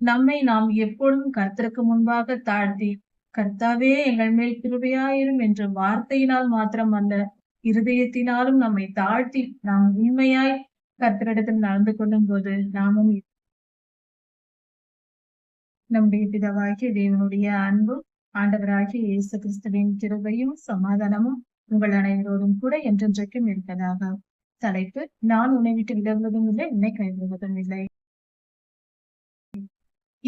நம்மை நாம் எப்பொழுதும் கர்த்தருக்கு முன்பாக தாழ்த்தி கர்த்தாவே எங்கள் மேல் கிருபையாயிரும் என்ற வார்த்தையினால் மாத்திரம் அல்ல இருதயத்தினாலும் நம்மை தாழ்த்தி நாம் உண்மையாய் கர்த்தரிடத்தில் நடந்து கொள்ளும் போது நாமும் நம்முடைய பிதவாகிய தேவனுடைய அன்பும் ஆண்டவராகிய இயேசு கிறிஸ்துவின் கிருபையும் சமாதானமும் உங்கள் அனைவரோடும் கூட என்றென்றைக்கும் இருப்பதாக தலைப்பு. நான் உன்னை விட்டு விலகுவதும் இல்லை உன்னை கைவிடுவதும் இல்லை.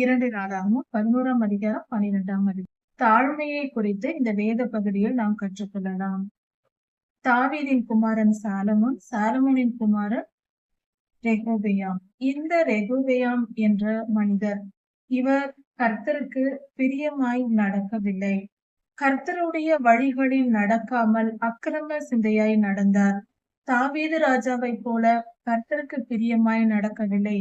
இரண்டு நாளாகவும் பதினோராம் அதிகாரம் பன்னிரெண்டாம் அதிகாரம் தாழ்மையை குறித்து இந்த வேத பகுதியில் நாம் கற்றுக்கொள்ளலாம். தாவீதின் குமாரன் சாலமோன் சாலமோனின் குமாரன் ரெகோபெயாம். இந்த ரெகோபெயாம் என்ற மனிதர் இவர் கர்த்தருக்கு பிரியமாய் நடக்கவில்லை. கர்த்தருடைய வழிகளில் நடக்காமல் அக்கிரம சிந்தையாய் நடந்தார். தாவீது ராஜாவை போல கர்த்தருக்கு பிரியமாய் நடக்கவில்லை.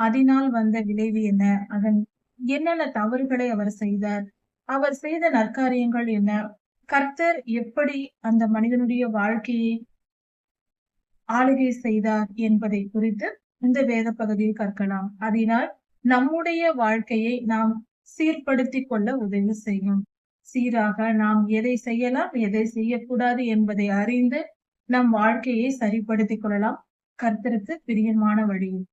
அதனால் வந்த விளைவு என்ன? அதன் என்னென்ன தவறுகளை அவர் செய்தார்? அவர் செய்த நற்காரியங்கள் என்ன? கர்த்தர் எப்படி அந்த மனிதனுடைய வாழ்க்கையை ஆளுகை செய்தார் என்பதை குறித்து இந்த வேத பகுதியில் கற்கலாம். அதனால் நம்முடைய வாழ்க்கையை நாம் சீர்படுத்தி கொள்ள உதவி செய்யும். சீராக நாம் எதை செய்யலாம் எதை செய்யக்கூடாது என்பதை அறிந்து நம் வாழ்க்கையை சரிப்படுத்திக் கொள்ளலாம். கர்த்தருக்கு பிரியமான வழியில்.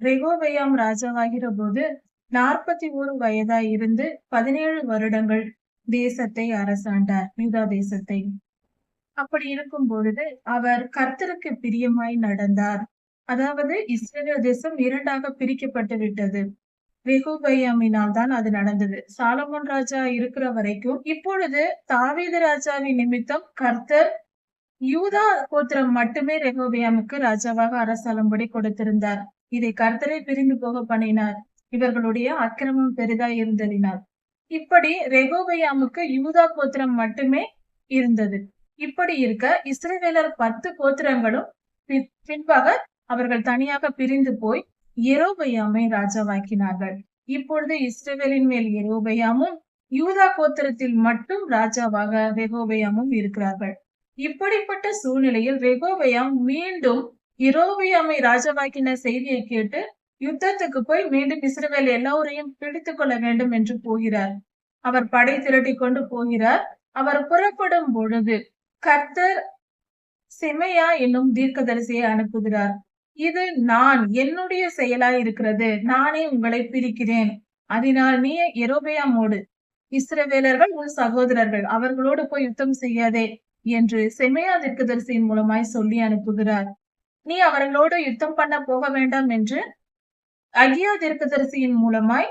ரெகோபயாம் ராஜாவாகிற போது நாற்பத்தி ஒரு வயதாய் இருந்து பதினேழு வருடங்கள் தேசத்தை அரசாண்டார் யூதா தேசத்தை. அப்படி இருக்கும் பொழுது அவர் கர்த்தருக்கு பிரியமாய் நடந்தார். அதாவது இஸ்ரேல் தேசம் இரண்டாக பிரிக்கப்பட்டு விட்டது ரெகோபையாமினால் தான் அது நடந்தது. சாலமோன் ராஜா இருக்கிற வரைக்கும் இப்பொழுது தாவீது ராஜாவின் நிமித்தம் கர்த்தர் யூதா கோத்திரம் மட்டுமே ரெகோபியாமுக்கு ராஜாவாக அரசாளும்படி கொடுத்திருந்தார். இதை கர்த்தரை பிரிந்து போக பண்ணினார். இவர்களுடைய அக்கிரமம் பெரிதாய் இருந்ததினால். இப்படி ரெகோபயாமுக்கு யூதா கோத்திரம் மட்டுமே இருந்தது. இப்படி இருக்க இஸ்ரேவேலர் பத்து கோத்திரங்களும் பின்பாக அவர்கள் தனியாக பிரிந்து போய் எரோபயாமை ராஜாவாக்கினார்கள். இப்பொழுது இஸ்ரேவேலின் மேல் எரோபயாமும் யூதா கோத்திரத்தில் மட்டும் ராஜாவாக ரெகோபயாமும் இருக்கிறார்கள். இப்படிப்பட்ட சூழ்நிலையில் ரெகோபயாம் மீண்டும் இரோபியாமை ராஜாவாக்கின செய்தியை கேட்டு யுத்தத்துக்கு போய் மீண்டும் இஸ்ரவேல் எல்லோரையும் பிடித்துக் கொள்ள வேண்டும் என்று போகிறார். அவர் படை திரட்டி கொண்டு போகிறார். அவர் புறப்படும் பொழுது கர்த்தர் செமையா என்னும் தீர்க்கதரிசியை அனுப்புகிறார். இது நான் என்னுடைய செயலாய் இருக்கிறது நானே உங்களை பிரிக்கிறேன். அதனால் நீ எரோபியாமோடு இஸ்ரவேலர்கள் உன் சகோதரர்கள் அவர்களோடு போய் யுத்தம் செய்யாதே என்று செமையா தீர்க்கதரிசியின் மூலமாய் சொல்லி அனுப்புகிறார். நீ அவர்களோடு யுத்தம் பண்ண போக வேண்டாம் என்று அகியா தீர்க்கதரிசியின் மூலமாய்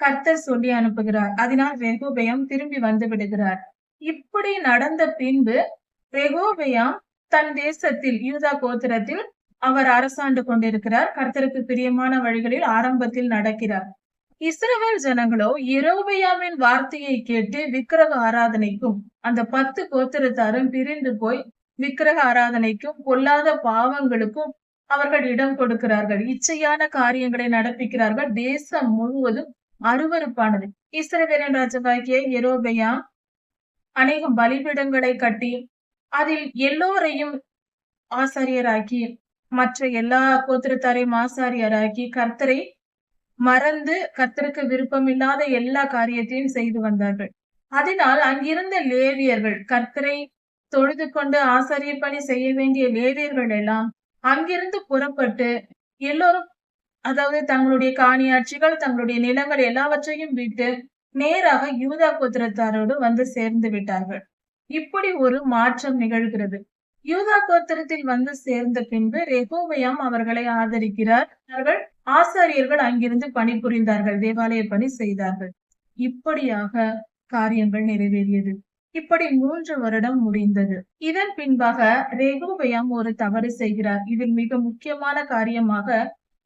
கர்த்தர் சொல்லி அனுப்புகிறார். அதனால் ரெகோபயம் திரும்பி வந்து விடுகிறார். இப்படி நடந்த பின்பு ரெகோபயாம் தன் தேசத்தில் யூதா கோத்திரத்தில் அவர் அரசாண்டு கொண்டிருக்கிறார். கர்த்தருக்கு பிரியமான வழிகளில் ஆரம்பத்தில் நடக்கிறார். இஸ்ரவேல் ஜனங்களோ இரவுபயாமின் வார்த்தையை கேட்டு விக்கிரக ஆராதனைக்கும் அந்த பத்து கோத்திரத்தாரும் பிரிந்து போய் விக்கிரக ஆராதனைக்கும் பொல்லாத பாவங்களுக்கும் அவர்கள் இடம் கொடுக்கிறார்கள். இச்சையான காரியங்களை நடப்பிக்கிறார்கள். தேசம் முழுவதும் அருவறுப்பானது இஸ்ரவேலன் ராஜபாகிய எரோபயாம் அநேகம் பலிபீடங்களை கட்டி அதில் எல்லோரையும் ஆசாரியராக்கி மற்ற எல்லா கோத்திரத்தாரையும் ஆசாரியராக்கி கர்த்தரை மறந்து கர்த்தருக்கு விருப்பமில்லாத எல்லா காரியத்தையும் செய்து வந்தார்கள். அதனால் அங்கிருந்த லேவியர்கள் கர்த்தரை தொழுது கொண்டு ஆசாரிய பணி செய்ய வேண்டிய லேவியர்கள் எல்லாம் அங்கிருந்து புறப்பட்டு எல்லோரும் அதாவது தங்களுடைய காணியாட்சிகள் தங்களுடைய நிலங்கள் எல்லாவற்றையும் விட்டு நேராக யூதா கோத்திரத்தாரோடு வந்து சேர்ந்து விட்டார்கள். இப்படி ஒரு மாற்றம் நிகழ்கிறது. யூதா கோத்திரத்தில் வந்து சேர்ந்த பின்பு ரெகோபயாம் அவர்களை ஆதரிக்கிறார். அவர்கள் ஆசாரியர்கள் அங்கிருந்து பணிபுரிந்தார்கள் தேவாலய பணி செய்தார்கள். இப்படியாக காரியங்கள் நிறைவேறியது. இப்படி மூன்று வருடம் முடிந்தது. இதன் பின்பாக ரெகோபயாம் ஒரு தவறு செய்கிறார். இதில் மிக முக்கியமான காரியமாக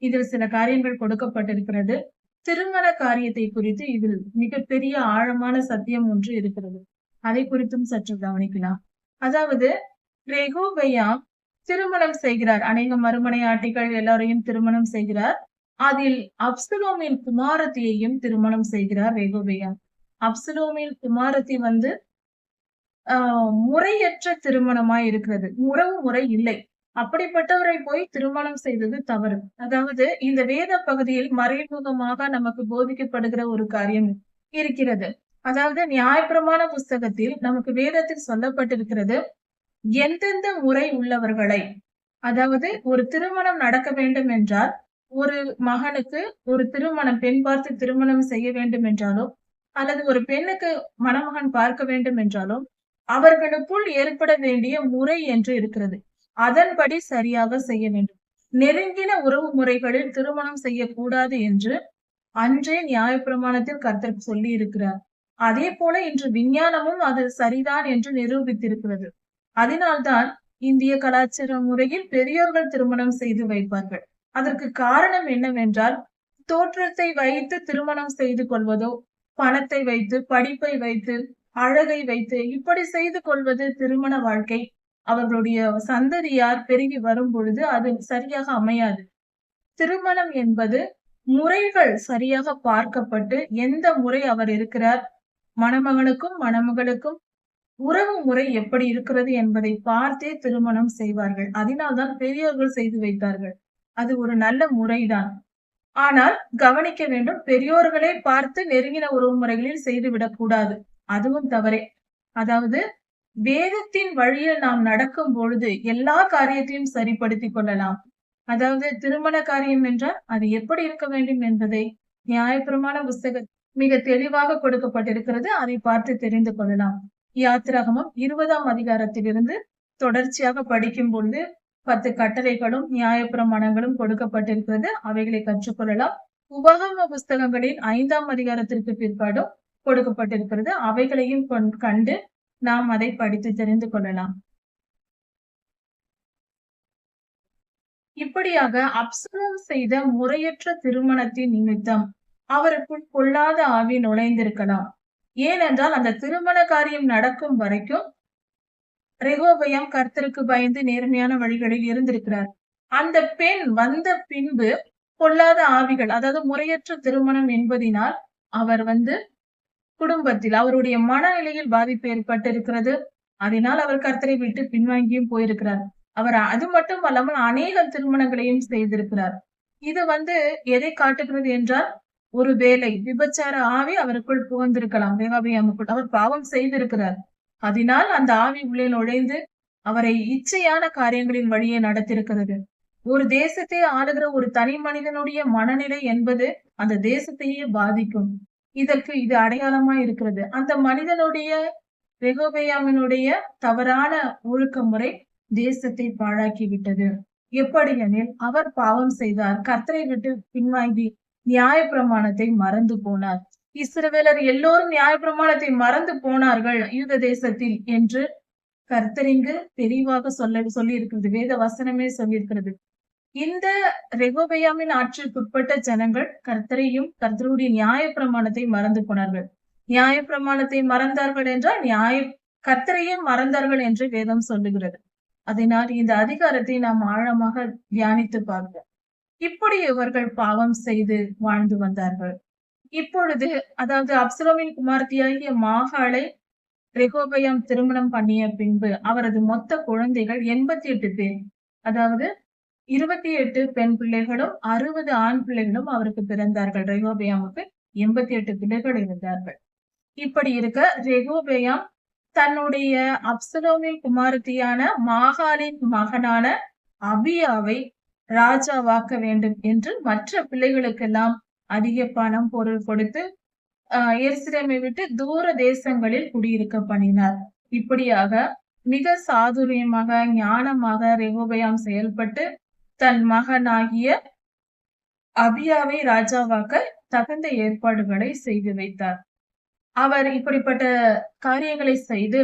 இதில் சில காரியங்கள் கொடுக்கப்பட்டிருக்கிறது. திருமண காரியத்தை குறித்து இதில் மிகப்பெரிய ஆழமான சத்தியம் ஒன்று இருக்கிறது. அதை குறித்தும் சற்று கவனிக்கலாம். அதாவது ரெகோபயாம் திருமணம் செய்கிறார். அநேக மறுமனை ஆட்டிகள் எல்லாரையும் திருமணம் செய்கிறார். அதில் அப்சலோமின் குமாரத்தியையும் திருமணம் செய்கிறார் ரெகோபயாம் அப்சலோமின் குமாரத்தி வந்து ஆஹ் முறையற்ற திருமணமாய் இருக்கிறது. உறவு முறை இல்லை. அப்படிப்பட்டவரை போய் திருமணம் செய்தது தவறு. அதாவது இந்த வேத பகுதியில் மறைமுகமாக நமக்கு போதிக்கப்படுகிற ஒரு காரியம் இருக்கிறது. அதாவது நியாயப்பிரமாண புஸ்தகத்தில் நமக்கு வேதத்தில் சொல்லப்பட்டிருக்கிறது எந்தெந்த முறை உள்ளவர்களை அதாவது ஒரு திருமணம் நடக்க வேண்டும் என்றால் ஒரு மகனுக்கு ஒரு திருமணம் பெண் பார்த்து திருமணம் செய்ய வேண்டும் என்றாலும் அல்லது ஒரு பெண்ணுக்கு மணமகன் பார்க்க வேண்டும் என்றாலும் அவர்களுக்குள் ஏற்பட வேண்டிய முறை என்று இருக்கிறது. அதன்படி சரியாக செய்ய வேண்டும். நெருங்கின உறவு முறைகளில் திருமணம் செய்யக்கூடாது என்று அன்றே நியாயப்பிரமாணத்தில் கர்த்தர் சொல்லி இருக்கிறார் அதே போல இன்று விஞ்ஞானமும் அது சரிதான் என்று நிரூபித்திருக்கிறது. அதனால்தான் இந்திய கலாச்சார முறையில் பெரியோர்கள் திருமணம் செய்து வைப்பார்கள். அதற்கு காரணம் என்னவென்றால் தோற்றத்தை வைத்து திருமணம் செய்து கொள்வதோ பணத்தை வைத்து படிப்பை வைத்து அழகை வைத்து இப்படி செய்து கொள்வது திருமண வாழ்க்கை. அவர்களுடைய சந்ததியார் பெருகி வரும் பொழுது அது சரியாக அமையாது. திருமணம் என்பது முறைகள் சரியாக பார்க்கப்பட்டு எந்த முறை அவர் இருக்கிறார்? மணமகனுக்கும் மணமகளுக்கும் உறவு முறை எப்படி இருக்கிறது என்பதை பார்த்தே திருமணம் செய்வார்கள். அதனால்தான் பெரியோர்கள் செய்து வைத்தார்கள். அது ஒரு நல்ல முறைதான். ஆனால் கவனிக்க வேண்டும் பெரியோர்களே பார்த்து நெருங்கின உறவு முறைகளில் செய்துவிடக் கூடாது. அதுவும் தவறே. அதாவது வேதத்தின் வழியில் நாம் நடக்கும் பொழுது எல்லா காரியத்தையும் சரிப்படுத்திக் கொள்ளலாம். அதாவது திருமண காரியம் என்றால் அது எப்படி இருக்க வேண்டும் என்பதை நியாயப்பிரமாண புஸ்தக மிக தெளிவாக கொடுக்கப்பட்டிருக்கிறது. அதை பார்த்து தெரிந்து கொள்ளலாம். யாத்திராகமம் இருபதாம் அதிகாரத்திலிருந்து தொடர்ச்சியாக படிக்கும் பொழுது பத்து கட்டளைகளும் நியாயப்பிரமாணங்களும் கொடுக்கப்பட்டிருக்கிறது. அவைகளை கற்றுக்கொள்ளலாம். உபகம புஸ்தகங்களின் ஐந்தாம் அதிகாரத்திற்கு பிற்பாடும் கொடுக்கப்பட்டிருக்கிறது. அவைகளையும் கண்டு நாம் அதை படித்து தெரிந்து கொள்ளலாம். இப்படியாக அப்சரம் செய்த முறையற்ற திருமணத்தின் நிமித்தம் அவருக்குள் கொள்ளாத ஆவி நுழைந்திருக்கலாம். ஏனென்றால் அந்த திருமண காரியம் நடக்கும் வரைக்கும் ரெகோபயம் கர்த்தருக்கு பயந்து நேர்மையான வழிகளில் இருந்திருக்கிறார். அந்த பெண் வந்த பின்பு பொல்லாத ஆவிகள் அதாவது முறையற்ற திருமணம் என்பதினால் அவர் வந்து குடும்பத்தில் அவருடைய மனநிலையில் பாதிப்பு ஏற்பட்டிருக்கிறது. அதனால் அவர் கர்த்தரை விட்டு பின்வாங்கியும் போயிருக்கிறார். அவர் அது மட்டும் அல்லாமல் அநேக திருமணங்களையும் செய்திருக்கிறார். இது வந்து எதை காட்டுகிறது என்றால் ஒரு வேலை விபச்சார ஆவி அவருக்குள் புகழ்ந்திருக்கலாம் தேவாபியாமுக்குள் அவர் பாவம் செய்திருக்கிறார். அதனால் அந்த ஆவி உள்ளே நுழைந்து அவரை இச்சையான காரியங்களின் வழியே நடத்திருக்கிறது ஒரு தேசத்தை ஆளுகிற ஒரு தனி மனிதனுடைய மனநிலை என்பது அந்த தேசத்தையே பாதிக்கும். இதற்கு இது அடையாளமா இருக்கிறது. அந்த மனிதனுடைய ரெகோபேயாமினுடைய தவறான ஒழுக்க முறை தேசத்தை பாழாக்கி விட்டது எப்படி எனில் அவர் பாவம் செய்தார். கர்த்தரை விட்டு பின்வாங்கி நியாய பிரமாணத்தை மறந்து போனார். இஸ்ரவேலர் எல்லோரும் நியாய பிரமாணத்தை மறந்து போனார்கள் யூத தேசத்தில் என்று கர்த்தரிங்கு தெளிவாக சொல்ல சொல்லி இருக்கிறது வேத வசனமே சொல்லியிருக்கிறது. இந்த ரெகோபயாமின் ஆட்சிக்குட்பட்ட ஜனங்கள் கர்த்தரையும் கர்த்தருடைய நியாய பிரமாணத்தை மறந்து போனார்கள். நியாய பிரமாணத்தை மறந்தார்கள் என்றால் நியாய கர்த்தரையும் மறந்தார்கள் என்று வேதம் சொல்லுகிறது. அதனால் இந்த அதிகாரத்தை நாம் ஆழமாக தியானித்து பார்ப்போம். இப்படி இவர்கள் பாவம் செய்து வாழ்ந்து வந்தார்கள். இப்பொழுது அதாவது அப்சலோமின் குமார்த்தியாகிய மாகாளை ரெகோபயம் திருமணம் பண்ணிய பின்பு அவரது மொத்த குழந்தைகள் எண்பத்தி எட்டு பேர். அதாவது இருபத்தி எட்டு பெண் பிள்ளைகளும் அறுபது ஆண் பிள்ளைகளும் அவருக்கு பிறந்தார்கள். ரெகோபியாமுக்கு எண்பத்தி எட்டு பிள்ளைகள் இருந்தார்கள். இப்படி இருக்க ரெகோபியாம் தன்னுடைய அப்சலோமின் குமாரத்தியான மாகாலின் மகனான அபியாவை ராஜாவாக்க வேண்டும் என்று மற்ற பிள்ளைகளுக்கெல்லாம் அதிக பணம் பொருள் கொடுத்து அஹ் எருசலேமை விட்டு தூர தேசங்களில் குடியிருக்க பண்ணினார் இப்படியாக மிக சாதுரியமாக ஞானமாக ரெகோபயாம் செயல்பட்டு தன் மகனாகிய அபியாவை ராஜாவாக்க தகுந்த ஏற்பாடுகளை செய்து வைத்தார். அவர் இப்படிப்பட்ட காரியங்களை செய்து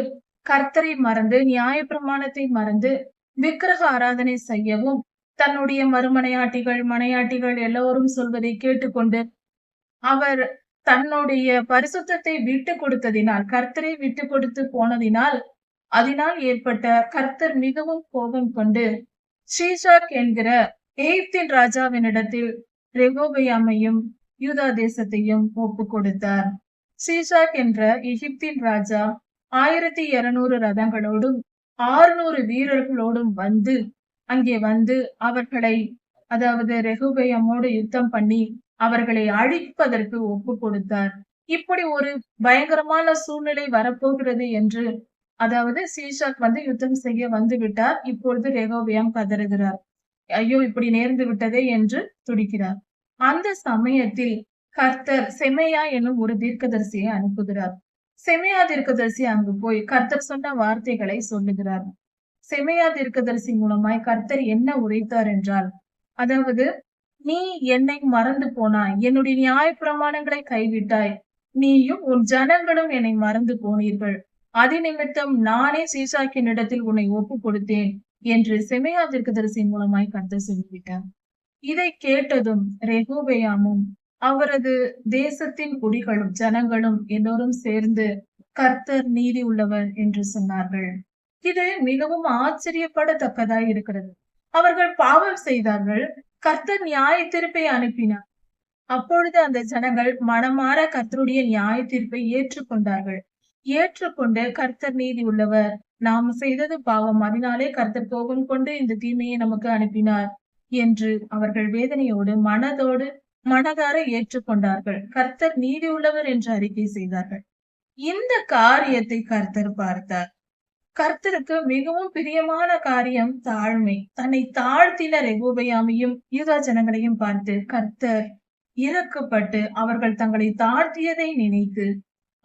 கர்த்தரை மறந்து நியாய பிரமாணத்தை மறந்து விக்கிரக ஆராதனை செய்யவும் தன்னுடைய மறுமனையாட்டிகள் மனையாட்டிகள் எல்லோரும் சொல்வதை கேட்டுக்கொண்டு அவர் தன்னுடைய பரிசுத்தத்தை விட்டு கொடுத்ததினால் கர்த்தரை விட்டு கொடுத்து போனதினால் அதனால் ஏற்பட்ட கர்த்தர் மிகவும் கோபம் கொண்டு ஷீஷாக் என்கிற எகிப்தின் ராஜாவினிடத்தில் ரெகோபியாமையும் யூதா தேசத்தையும் ஒப்பு கொடுத்தார். ஸ்ரீஷாக் என்ற எகிப்தின் ராஜா ஆயிரத்தி இருநூறு ரதங்களோடும் ஆறுநூறு வீரர்களோடும் வந்து அங்கே வந்து அவர்களை அதாவது ரெகுபயமோடு யுத்தம் பண்ணி அவர்களை அழிப்பதற்கு ஒப்பு கொடுத்தார். இப்படி ஒரு பயங்கரமான சூழ்நிலை வரப்போகிறது என்று அதாவது சீஷாக் வந்து யுத்தம் செய்ய வந்து விட்டார். இப்பொழுது ரெகோபியாம் கதறுகிறார். ஐயோ இப்படி நேர்ந்து விட்டதே என்று துடிக்கிறார். அந்த சமயத்தில் கர்த்தர் செமையா என்னும் ஒரு தீர்க்கதரிசியை அனுப்புகிறார். செமையா தீர்க்கதரிசி அங்கு போய் கர்த்தர் சொன்ன வார்த்தைகளை சொல்லுகிறார். செமையா தீர்க்கதரிசி மூலமாய் கர்த்தர் என்ன உரைத்தார் என்றால் அதாவது நீ என்னை மறந்து போனாய். என்னுடைய நியாய பிரமாணங்களை கைவிட்டாய். நீயும் உன் ஜனங்களும் என்னை மறந்து போனீர்கள். அது நிமித்தம் நானே சீசாக்கின் இடத்தில் உன்னை ஒப்பு கொடுத்தேன் என்று செமையா தீர்க்கதரிசி மூலமாய் கர்த்தர் சொல்லிவிட்டார். இதை கேட்டதும் ரெகோபயாமும் அவரது தேசத்தின் குடிகளும் ஜனங்களும் எல்லோரும் சேர்ந்து கர்த்தர் நீதி உள்ளவர் என்று சொன்னார்கள். இது மிகவும் ஆச்சரியப்படத்தக்கதாய் இருக்கிறது. அவர்கள் பாவம் செய்தார்கள் கர்த்தர் நியாய தீர்ப்பை அனுப்பினார். அப்பொழுது அந்த ஜனங்கள் மனமாற கர்த்தருடைய நியாய தீர்ப்பை ஏற்றுக்கொண்டார்கள். ஏற்றுக்கொண்டு கர்த்தர் நீதி உள்ளவர். நாம் செய்தது பாவம். அதனாலே கர்த்தர் கோபம் கொண்டு இந்த தீமையை நமக்கு அனுப்பினார் என்று அவர்கள் வேதனையோடு மனதோடு மனதார ஏற்றுக்கொண்டார்கள். கர்த்தர் நீதி உள்ளவர் என்று அறிக்கை செய்தார்கள். இந்த காரியத்தை கர்த்தர் பார்த்தார். கர்த்தருக்கு மிகவும் பிரியமான காரியம் தாழ்மை. தன்னை தாழ்த்தின ரெகோபயாமையும் யூதா ஜனங்களையும் பார்த்து கர்த்தர் இறக்கப்பட்டு அவர்கள் தங்களை தாழ்த்தியதை நினைத்து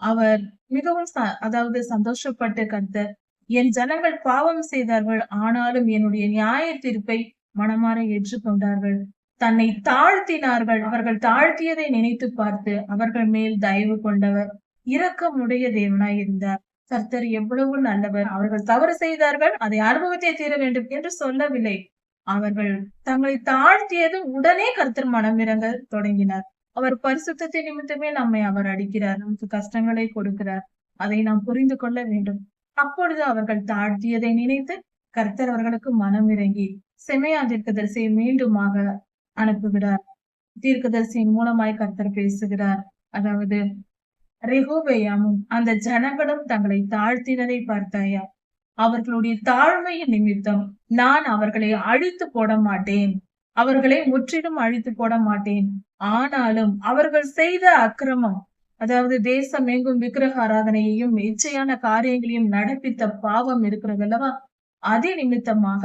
அவர் மிகவும் அதாவது சந்தோஷப்பட்டு கர்த்தர். என் ஜனங்கள் பாவம் செய்தார்கள் ஆனாலும் என்னுடைய நியாய தீர்ப்பை மனமாற ஏற்றுக்கொண்டார்கள். தன்னை தாழ்த்தினார்கள் அவர்கள் தாழ்த்தியதை நினைத்து பார்த்து அவர்கள் மேல் தயவு கொண்டவர். இரக்கமுடைய தேவனாய் இருந்தார். கர்த்தர் எவ்வளவு நல்லவர் அவர்கள் தவறு செய்தார்கள் அதை அனுபவத்தை தீர வேண்டும் என்று சொல்லவில்லை. அவர்கள் தங்களை தாழ்த்தியது உடனே கர்த்தர் மனமிறங்க தொடங்கினார். அவர் பரிசுத்தத்தை நிமித்தமே நம்மை அவர் அடிக்கிறார் நமக்கு கஷ்டங்களை கொடுக்கிறார். அதை நாம் புரிந்து கொள்ள வேண்டும். அப்பொழுது அவர்கள் தாழ்த்தியதை நினைத்து கர்த்தர் அவர்களுக்கு மனம் இறங்கி செமையா தீர்க்கதரிசியை மீண்டுமாக அனுப்புகிறார். தீர்க்கதரிசியின் மூலமாய் கர்த்தர் பேசுகிறார். அதாவது ரெகோபயாமும் அந்த ஜனங்களும் தங்களை தாழ்த்தினதை பார்த்தாயா? அவர்களுடைய தாழ்மையின் நிமித்தம் நான் அவர்களை அழித்து போட மாட்டேன். அவர்களை முற்றிலும் அழித்து போட மாட்டேன். ஆனாலும் அவர்கள் செய்த அக்கிரமம் அதாவது தேசம் எங்கும் விக்கிரக ஆராதனையையும் இச்சையான காரியங்களையும் நடப்பித்த பாவம் இருக்கிறது அல்லவா? அதே நிமித்தமாக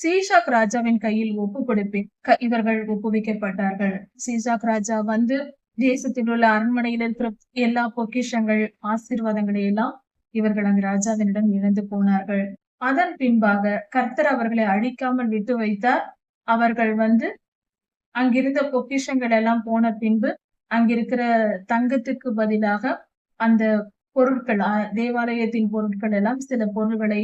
சீஷாக் ராஜாவின் கையில் ஒப்பு கொடுப்பேன். இவர்கள் ஒப்புவிக்கப்பட்டார்கள். சீஷாக் ராஜா வந்து தேசத்தில் உள்ள அரண்மனையில் இருக்கிற எல்லா பொக்கிஷங்கள் ஆசீர்வாதங்களை எல்லாம் இவர்கள் அந்த ராஜாவினிடம் இழந்து போனார்கள். அதன் பின்பாக கர்த்தர் அவர்களை அழிக்காமல் விட்டு வைத்தார். அவர்கள் வந்து அங்கிருந்த பொக்கிஷங்கள் எல்லாம் போன பின்பு அங்கிருக்கிற தங்கத்துக்கு பதிலாக அந்த பொருட்கள் தேவாலயத்தின் பொருட்கள் எல்லாம் சில பொருள்களை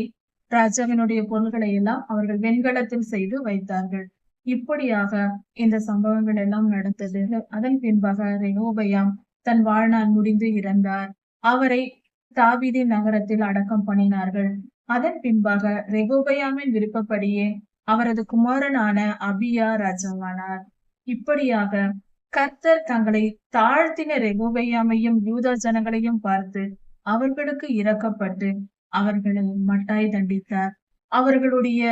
ராஜாவினுடைய பொருள்களை எல்லாம் அவர்கள் வெண்கலத்தில் செய்து வைத்தார்கள். இப்படியாக இந்த சம்பவங்கள் எல்லாம் நடந்தது. அதன் பின்பாக ரெனோபயாம் தன் வாழ்நாள் முடிந்து இறந்தார். அவரை தாவிதி நகரத்தில் அடக்கம் பண்ணினார்கள். அதன் பின்பாக ரெகோபயாமின் விருப்பப்படியே அவரது குமாரனான அபியா ராஜாவானார். இப்படியாக கர்த்தர் தங்களை தாழ்த்தின ரெகோபயாமையும் யூதா ஜனங்களையும் பார்த்து அவர்களுக்கு இறக்கப்பட்டு அவர்களை மட்டாய் தண்டித்தார். அவர்களுடைய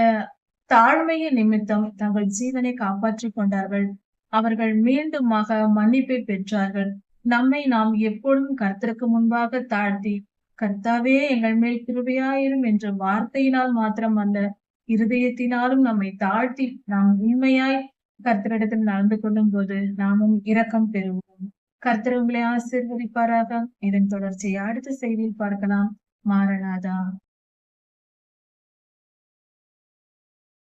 தாழ்மையின் நிமித்தம் தங்கள் ஜீவனை காப்பாற்றிக் கொண்டார்கள். அவர்கள் மீண்டுமாக மன்னிப்பை பெற்றார்கள். நம்மை நாம் எப்பொழுதும் கர்த்தருக்கு முன்பாக தாழ்த்தி கர்த்தாவே எங்கள் மேல் கிருபையாயிரும் என்ற வார்த்தையினால் மாத்திரம் அல்ல இருதயத்தினாலும் நம்மை தாழ்த்தி நாம் உண்மையாய் கர்த்தரிடத்தில் நடந்து கொள்ளும் போது நாமும் இரக்கம் பெறுவோம். கர்த்தர் உங்களை ஆசீர்வதிப்பாராக. இதன் தொடர்ச்சியை அடுத்த செய்தியில் பார்க்கலாம். மாறனாதா.